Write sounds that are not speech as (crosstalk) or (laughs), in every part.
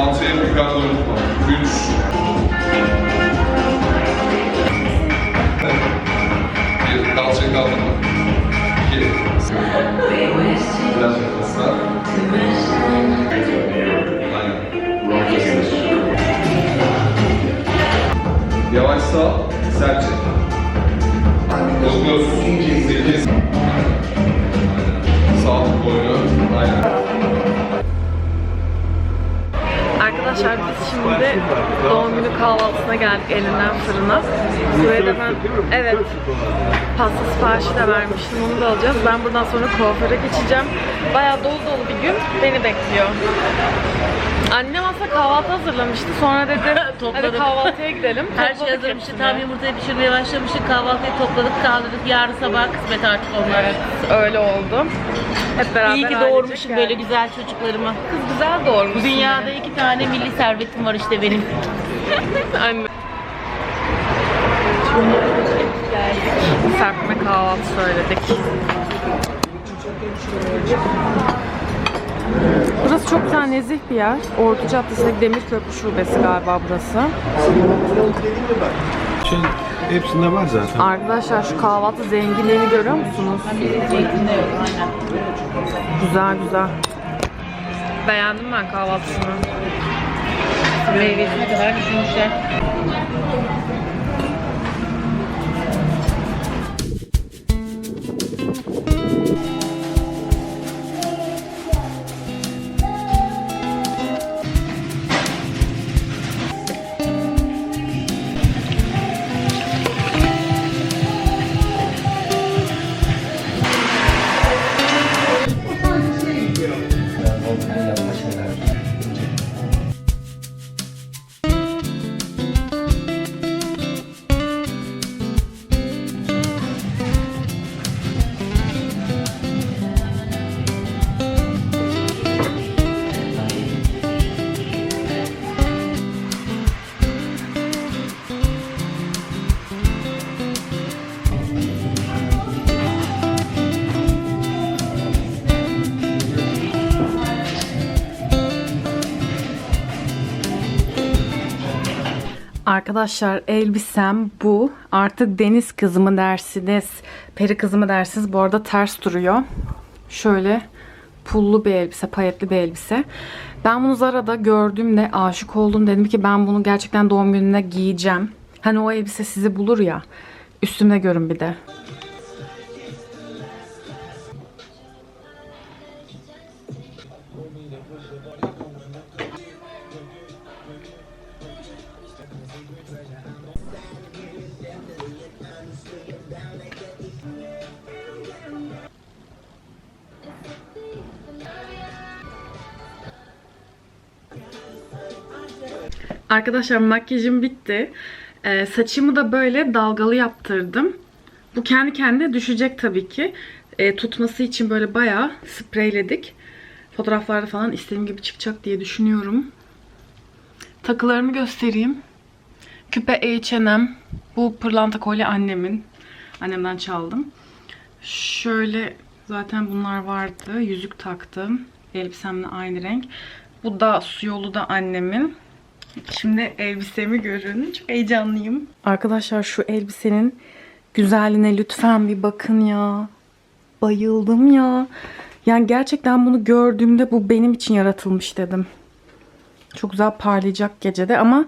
6 imparatorluk var. 3. Bir kalçayı kaldırma. 2. Biraz yukarısa. Yavaş sağ, sert çek. 9, 8, Arkadaşlar biz şimdi doğum günü kahvaltısına geldik elinden fırına. Buraya da ben evet pasta siparişi de vermiştim onu da alacağız. Ben buradan sonra kuaföre geçeceğim. Bayağı dolu dolu bir gün beni bekliyor. Annem aslında kahvaltı hazırlamıştı. Sonra dedi (laughs) hadi Topladık. kahvaltıya gidelim. Her şey Topladık hazırmıştık. hepsini. Tam yumurtayı pişirmeye başlamıştık. Kahvaltıyı topladık, kaldırdık. Yarın sabah kısmet artık onlar. Evet öyle oldu. Hep beraber İyi ki ailecek doğurmuşum geldik. böyle güzel çocuklarıma. Kız güzel doğurmuş. Bu dünyada iki tane milli servetim var işte benim. (laughs) Anne. Serpme kahvaltı söyledik. Burası çok güzel nezih bir yer. Ordu Caddesi'ndeki Demirköprü Şubesi galiba burası. Şey, hepsinde var zaten. Arkadaşlar şu kahvaltı zenginliğini görüyor musunuz? Güzel güzel. Beğendim ben kahvaltısını. Meyvesine kadar düşünmüşler. Arkadaşlar elbisem bu. Artık deniz kızı mı dersiniz, peri kızı mı dersiniz? Bu arada ters duruyor. Şöyle pullu bir elbise, payetli bir elbise. Ben bunu Zara'da gördüğümde aşık oldum. Dedim ki ben bunu gerçekten doğum gününe giyeceğim. Hani o elbise sizi bulur ya. Üstümde görün bir de. Arkadaşlar makyajım bitti. Ee, saçımı da böyle dalgalı yaptırdım. Bu kendi kendine düşecek tabii ki. Ee, tutması için böyle bayağı spreyledik. Fotoğraflarda falan istediğim gibi çıkacak diye düşünüyorum. Takılarımı göstereyim. Küpe H&M. Bu pırlanta kolye annemin. Annemden çaldım. Şöyle zaten bunlar vardı. Yüzük taktım. Elbisemle aynı renk. Bu da su yolu da annemin. Şimdi elbisemi görün. Çok heyecanlıyım. Arkadaşlar şu elbisenin güzelliğine lütfen bir bakın ya. Bayıldım ya. Yani gerçekten bunu gördüğümde bu benim için yaratılmış dedim. Çok güzel parlayacak gecede ama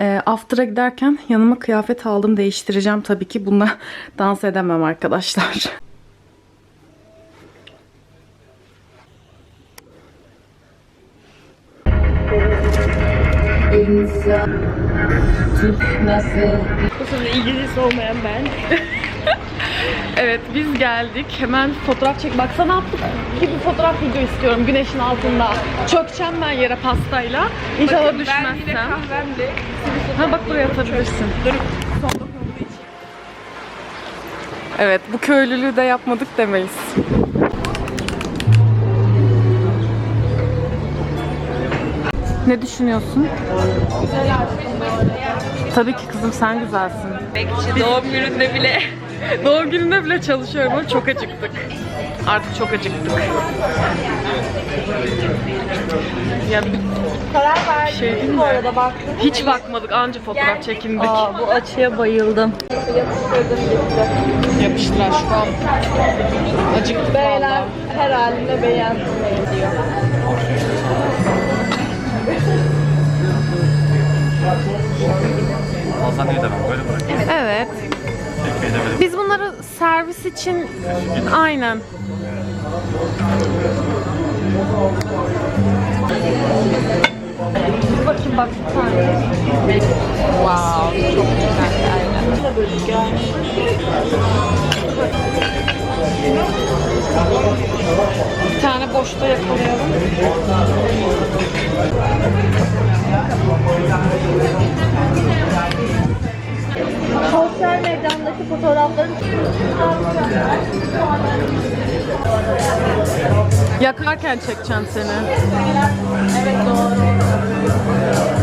e, after'a giderken yanıma kıyafet aldım. Değiştireceğim tabii ki. Bununla (laughs) dans edemem arkadaşlar. Bu sene İngilizcesi olmayan ben. (laughs) evet biz geldik. Hemen fotoğraf çek. Baksana ne yaptık? Bir fotoğraf video istiyorum güneşin altında. Çökeceğim ben yere pastayla. İnşallah düşmezsem. Ha bak buraya atabilirsin. Evet bu köylülüğü de yapmadık demeyiz. Ne düşünüyorsun? Tabii ki kızım sen güzelsin. Doğum gününde bile. (laughs) Doğum gününde bile çalışıyorum ama çok acıktık. Artık çok acıktık. Ya Karar verdim şey değil mi? bu arada baktım. Hiç bakmadık anca fotoğraf çekindik. Aa, bu açıya bayıldım. Yapıştır aşkım. Acıktık Beyler valla. her halinde beğendim diyor. Da ben böyle bırakayım. Evet. De Biz bunları servis için aynen. Bakayım bak bir tane. Wow, çok güzel. Aynen. Bir tane boşta yakalayalım. Sosyal medyamdaki fotoğrafların Yakarken çekeceğim seni. evet doğru.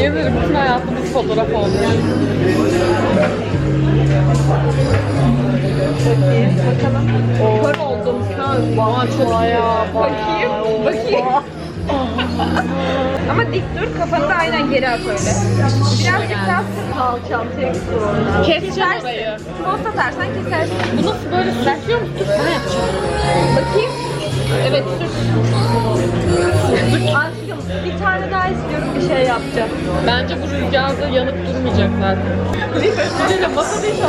Yemin bütün hayatımız fotoğraf oldu. Kör oldum. Aa, çok bayağı, Bakayım. Bakayım. (laughs) Ama dik dur kafanı da aynen geri at öyle. Birazcık daha kalçam tek sonra. Keseceğim orayı. Post atarsan kesersin. Bu nasıl böyle sürtüyor musun? Ben yapacağım. Bakayım. Evet sür. Aşkım bir tane daha istiyorum bir şey yapacağım. Bence bu rüzgarda yanıp durmayacak zaten. Bir de masada hiç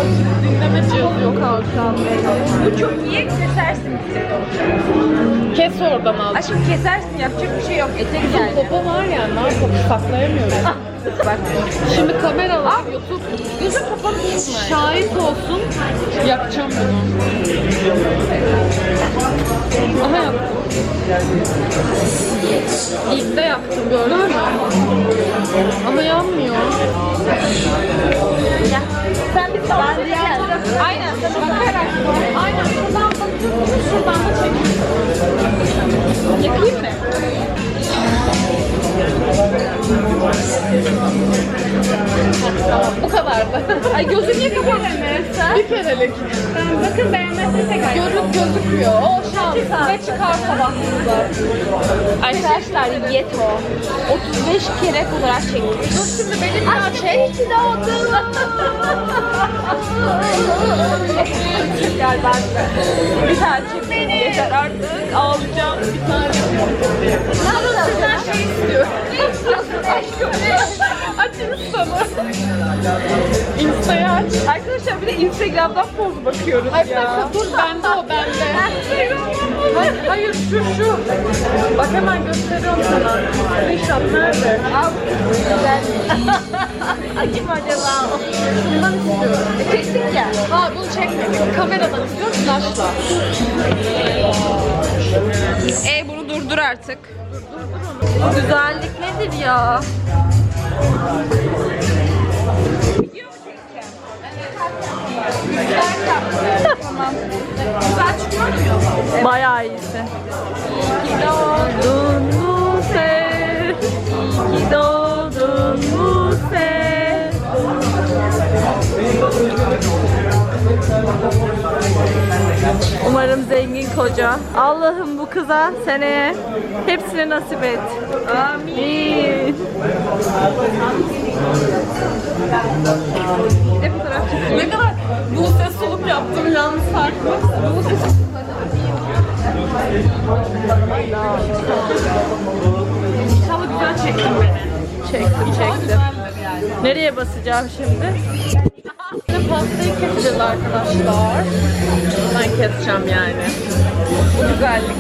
dinleme cihazı yok benim. Bu çok iyi kesersin. Kes oradan al. Aşkım kesersin yapacak bir şey yok. Etek yani. Popo var ya ne yapalım saklayamıyoruz. Bak. Şimdi kameralar YouTube Gözüm kapalı şahit olsun yapacağım bunu. Aha yaptım. İlk de yaptım gördün mü? Ama yanmıyor. Gel. Sen bir ben de geldim. Aynen bakarak. Aynen şuradan bakıyorsun şuradan da çekiyorsun. Yakayım mı? Tamam bu kadardı. Ay gözüm niye sen? Bir kerelik. Bakın beğenmezse tekrar. Görüp gözüküyor. O şans. Ve çıkar sabahınıza. Arkadaşlar yet o. 35 kere olarak çektim. Dur şimdi beni bir daha çek. Ki doğdun. Gel ben de. Bir tane çek beni. Yeter artık. Ağlayacağım. Bir tane. Ne yapıyorsun? Sizden şey istiyorum. Aşkım. Aç Insta'mı. Insta'yı aç. Arkadaşlar bir de Instagram'dan poz bakıyoruz Ay ya. dur bende o bende. Hayır, hayır şu şu. Bak hemen gösteriyorum sana. Screenshot nerede? Al. Acım acaba. Bundan istiyorum. E, çektik ya. Ha bunu çekmedik. Kameradan istiyorum flashla. E bunu durdur artık. Bu güzellik nedir ya? Bayağı iyisi. İyi doğdun Muse. İyi doğdun Muse. Umarım zengin koca. Allah'ım bu kıza seneye hep hepsini nasip et. Amin. Ne fotoğraf çekiyor? Ne kadar bu ses soluk yaptım yalnız farklı. Bu ses İnşallah güzel çektin beni. Çektim çektim. Nereye basacağım şimdi? Şimdi pastayı keseceğiz arkadaşlar. Ben keseceğim yani. Güzellik.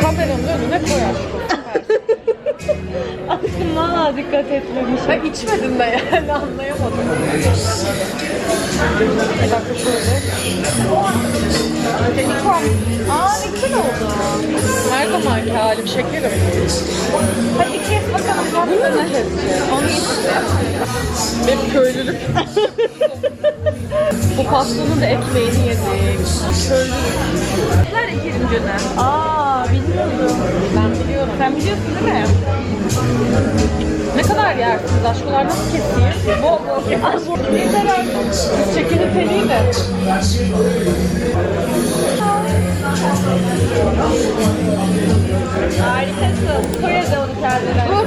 Kameranın önüne koy aşkım. Valla dikkat etmemişim. Ben içmedim de yani anlayamadım. Bir dakika şöyle. Aa ne güzel oldu. Her zamanki halim şekerim. Hadi kes bakalım pastanı. Onu işte. Benim köylülük. (laughs) Bu pastanın da ekmeğini yedik. Köylülük. Ver ikirincini. Aa bilmiyordum. Ben biliyorum. Sen biliyorsun değil mi? Ne kadar yersiniz aşkolar nasıl keseyim? Bol bol. Yeter artık. Çekini teliği de. Harikasın. Koy hadi onu kendine. Dur.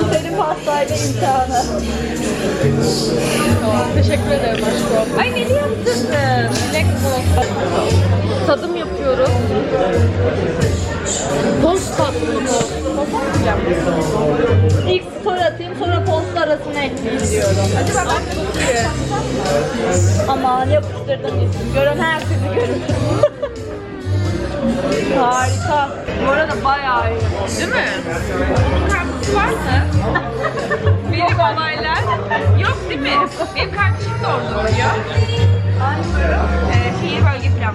Bu senin pastayla imtihanı. (laughs) Teşekkür ederim aşkım. Ay neli yaptırdın? Dilek bu. Tadım yapıyoruz. Toz tatlı bu. İlk story atayım sonra post arasına ekleyeyim diyorum. Hadi bak. Aman yapıştırdım isim. Gören her türlü görür. (laughs) Harika. Bu arada bayağı iyi. Değil mi? Karpuz var mı? (laughs) Benim olaylar. Yok değil mi? Benim kardeşim de orada oluyor. Ee, şehir bölge planı.